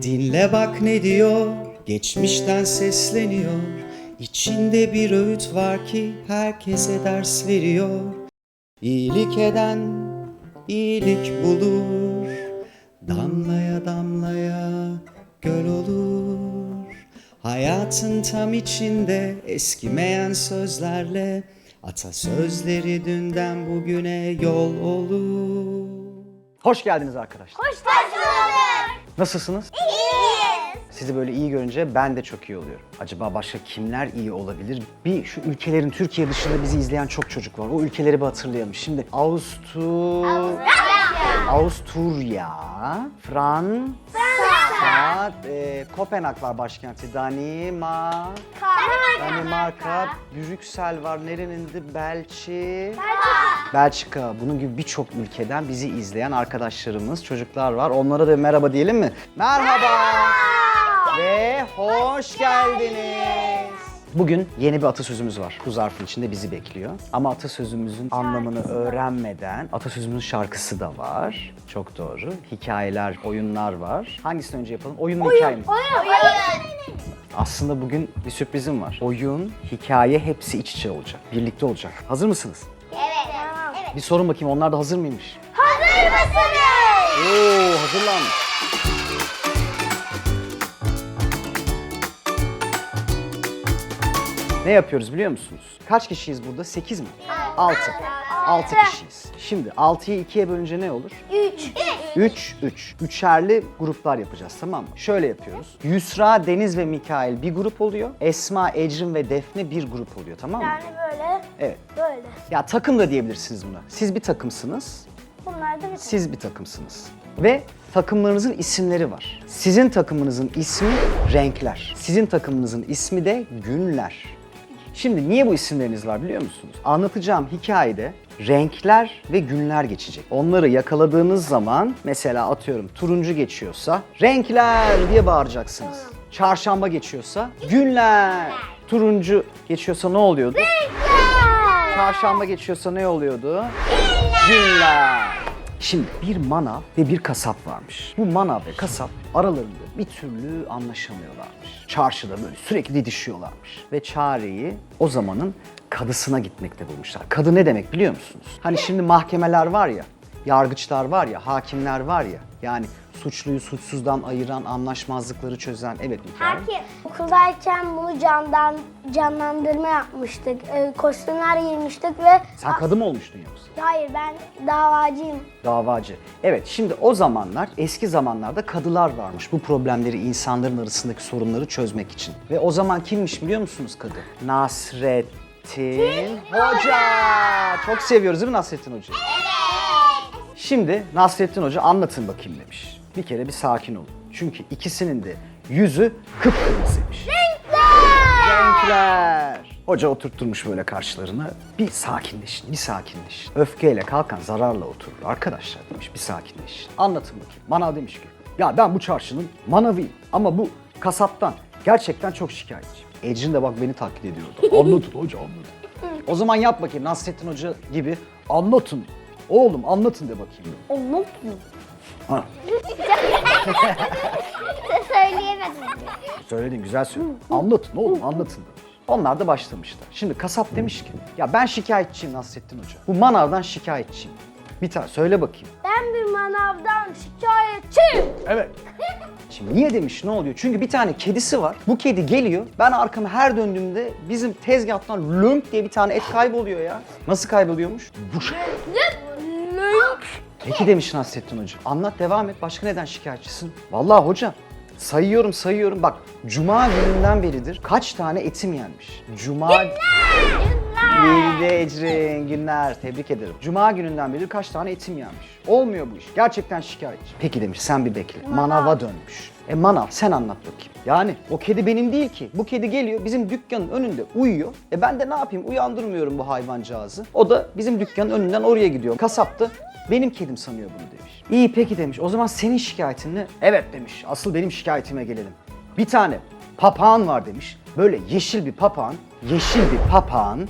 Dinle bak ne diyor, geçmişten sesleniyor. İçinde bir öğüt var ki herkese ders veriyor. İyilik eden iyilik bulur. Damlaya damlaya göl olur. Hayatın tam içinde eskimeyen sözlerle atasözleri dünden bugüne yol olur. Hoş geldiniz arkadaşlar. Hoş bulduk. Nasılsınız? İyiyiz. Sizi böyle iyi görünce ben de çok iyi oluyorum. Acaba başka kimler iyi olabilir? Bir şu ülkelerin Türkiye dışında bizi izleyen çok çocuk var. O ülkeleri bir hatırlayalım. Şimdi Avustur... Avusturya, Fransa, e, Kopenhag var başkenti, Danima, Danimarka, Brüksel var, nerenindi? Belçi, Belçika. Bunun gibi birçok ülkeden bizi izleyen arkadaşlarımız, çocuklar var. Onlara da merhaba diyelim mi? Merhaba! Ve hoş geldiniz. Bugün yeni bir atasözümüz var. Bu zarfın içinde bizi bekliyor. Ama atasözümüzün anlamını öğrenmeden atasözümüzün şarkısı da var. Çok doğru. Hikayeler, oyunlar var. Hangisini önce yapalım? Oyun mu hikaye mi? Aslında bugün bir sürprizim var. Oyun, hikaye hepsi iç içe olacak. Birlikte olacak. Hazır mısınız? Bir sorun bakayım onlar da hazır mıymış? Hazır mısınız? Oo hazırlanmış. Ne yapıyoruz biliyor musunuz? Kaç kişiyiz burada? 8 mi? 6. 6 kişiyiz. Şimdi 6'yı 2'ye bölünce ne olur? Üç. 3, 3. Üçerli gruplar yapacağız tamam mı? Şöyle yapıyoruz. Yusra, Deniz ve Mikail bir grup oluyor. Esma, Ecrin ve Defne bir grup oluyor tamam mı? Yani böyle, Evet. böyle. Ya takım da diyebilirsiniz buna. Siz bir takımsınız. Bunlar da bir Siz bir takımsınız. Ve takımlarınızın isimleri var. Sizin takımınızın ismi renkler. Sizin takımınızın ismi de günler. Şimdi niye bu isimleriniz var biliyor musunuz? Anlatacağım hikayede renkler ve günler geçecek. Onları yakaladığınız zaman mesela atıyorum turuncu geçiyorsa renkler diye bağıracaksınız. Çarşamba geçiyorsa günler. Turuncu geçiyorsa ne oluyordu? Çarşamba geçiyorsa ne oluyordu? Günler. Şimdi bir manav ve bir kasap varmış. Bu manav ve kasap aralarında bir türlü anlaşamıyorlarmış. Çarşıda böyle sürekli didişiyorlarmış. Ve çareyi o zamanın kadısına gitmekte bulmuşlar. Kadı ne demek biliyor musunuz? Hani şimdi mahkemeler var ya, yargıçlar var ya, hakimler var ya. Yani suçluyu suçsuzdan ayıran, anlaşmazlıkları çözen. Evet Mikael. Herkes okuldayken bunu candan canlandırma yapmıştık. Ee, kostümler giymiştik ve Sen kadı mı olmuştun yoksa? hayır ben davacıyım. Davacı. Evet şimdi o zamanlar eski zamanlarda kadılar varmış bu problemleri insanların arasındaki sorunları çözmek için. Ve o zaman kimmiş biliyor musunuz kadı? Nasrettin Hoca. Çok seviyoruz değil mi Nasrettin Hoca'yı? Şimdi Nasrettin Hoca anlatın bakayım demiş. Bir kere bir sakin olun. Çünkü ikisinin de yüzü kıpkırmızıymış. Renkler. Hoca oturtturmuş böyle karşılarına. Bir sakinleşin, bir sakinleşin. Öfkeyle kalkan zararla oturur. Arkadaşlar demiş bir sakinleşin. Anlatın bakayım. Manav demiş ki ya ben bu çarşının manavıyım ama bu kasaptan gerçekten çok şikayetçiyim. Ecrin de bak beni taklit ediyordu. Anlatın hoca anlatın. O zaman yap bakayım Nasrettin Hoca gibi anlatın. Oğlum anlatın de bakayım. Anlatmıyor. Ha, Söyleyemedim. söyledin güzel söyledin. Anlatın oğlum anlatın. Onlar da başlamışlar. Şimdi kasap demiş ki ya ben şikayetçiyim Nasrettin Hoca. Bu manavdan şikayetçiyim. Bir tane söyle bakayım. Ben bir manavdan şikayetçiyim. Evet. Şimdi niye demiş ne oluyor? Çünkü bir tane kedisi var. Bu kedi geliyor. Ben arkamı her döndüğümde bizim tezgahtan lönk diye bir tane et kayboluyor ya. Nasıl kayboluyormuş? Buş. Peki demiş Nasrettin Hoca. Anlat devam et. Başka neden şikayetçisin? Vallahi hocam sayıyorum sayıyorum. Bak cuma gününden beridir kaç tane etim yenmiş. Cuma... Bildi Ecrin günler. Tebrik ederim. Cuma gününden beri kaç tane etim yenmiş. Olmuyor bu iş. Gerçekten şikayetçi. Peki demiş sen bir bekle. Manava dönmüş. E manav sen anlat bakayım. Yani o kedi benim değil ki. Bu kedi geliyor bizim dükkanın önünde uyuyor. E ben de ne yapayım uyandırmıyorum bu hayvancağızı. O da bizim dükkanın önünden oraya gidiyor. Kasap da benim kedim sanıyor bunu demiş. İyi peki demiş. O zaman senin şikayetin ne? Evet demiş. Asıl benim şikayetime gelelim. Bir tane papağan var demiş. Böyle yeşil bir papağan, yeşil bir papağan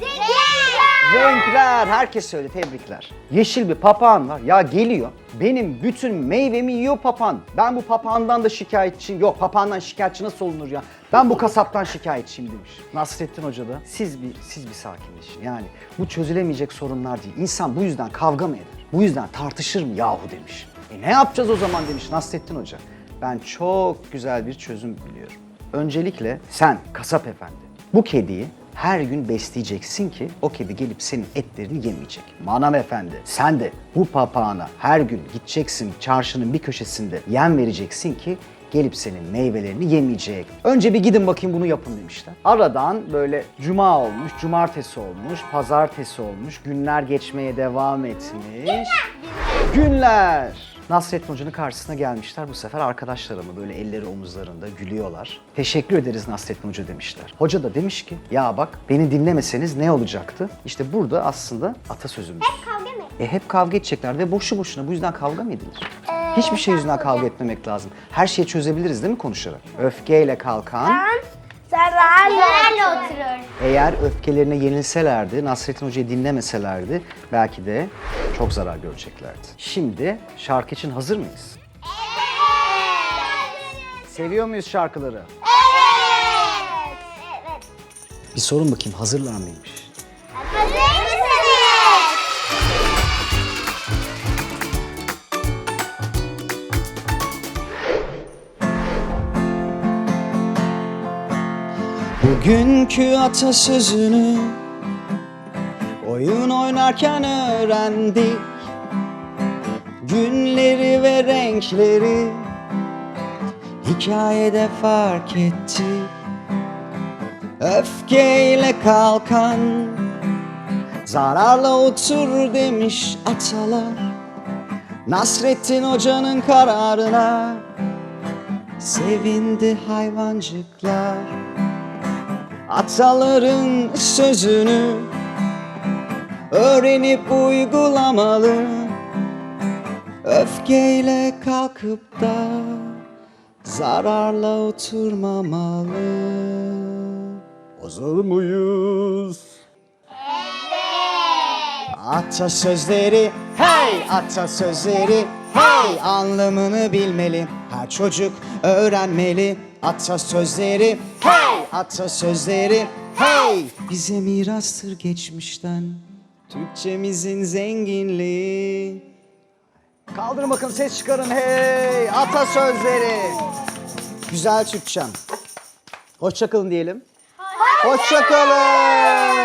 Renkler. Herkes söyle tebrikler. Yeşil bir papağan var. Ya geliyor. Benim bütün meyvemi yiyor papağan. Ben bu papağandan da şikayetçiyim. Yok papağandan şikayetçi nasıl olunur ya? Ben bu kasaptan şikayetçiyim demiş. Nasrettin Hoca da siz bir siz bir sakinleşin. Yani bu çözülemeyecek sorunlar değil. İnsan bu yüzden kavga mı eder? Bu yüzden tartışır mı yahu demiş. E ne yapacağız o zaman demiş Nasrettin Hoca. Ben çok güzel bir çözüm biliyorum. Öncelikle sen kasap efendi bu kediyi her gün besleyeceksin ki o kedi gelip senin etlerini yemeyecek. Manav efendi sen de bu papağana her gün gideceksin çarşının bir köşesinde yem vereceksin ki gelip senin meyvelerini yemeyecek. Önce bir gidin bakayım bunu yapın demişler. Aradan böyle cuma olmuş, cumartesi olmuş, pazartesi olmuş, günler geçmeye devam etmiş. Günler. Nasrettin Hoca'nın karşısına gelmişler. Bu sefer arkadaşları mı böyle elleri omuzlarında gülüyorlar. Teşekkür ederiz Nasrettin Hoca demişler. Hoca da demiş ki ya bak beni dinlemeseniz ne olacaktı? İşte burada aslında atasözümüz. Kavga mı? E hep kavga edecekler ve boşu boşuna bu yüzden kavga mı edilir? Hiçbir şey yüzünden kavga etmemek lazım. Her şeyi çözebiliriz değil mi konuşarak? Öfkeyle kalkan Zararla oturur. eğer öfkelerine yenilselerdi, Nasrettin Hoca'yı dinlemeselerdi belki de çok zarar göreceklerdi. Şimdi şarkı için hazır mıyız? Seviyor muyuz şarkıları? Evet. Evet. Bir sorun bakayım hazırlar mıymış? Bugünkü atasözünü oyun oynarken öğrendik. Günleri ve renkleri hikayede fark ettik. Öfkeyle kalkan zararla otur demiş atalar. Nasrettin Hoca'nın kararına sevindi hayvancıklar Ataların sözünü öğrenip uygulamalı Öfkeyle kalkıp da zararla oturmamalı Hazır mıyız? Atasözleri, hey atasözleri, hey anlamını bilmeli. Her çocuk öğrenmeli. Atasözleri, hey atasözleri, hey bize mirastır geçmişten. Türkçemizin zenginliği. Kaldırın bakın ses çıkarın hey atasözleri. Güzel Türkçem. Hoşçakalın diyelim. Hoşçakalın.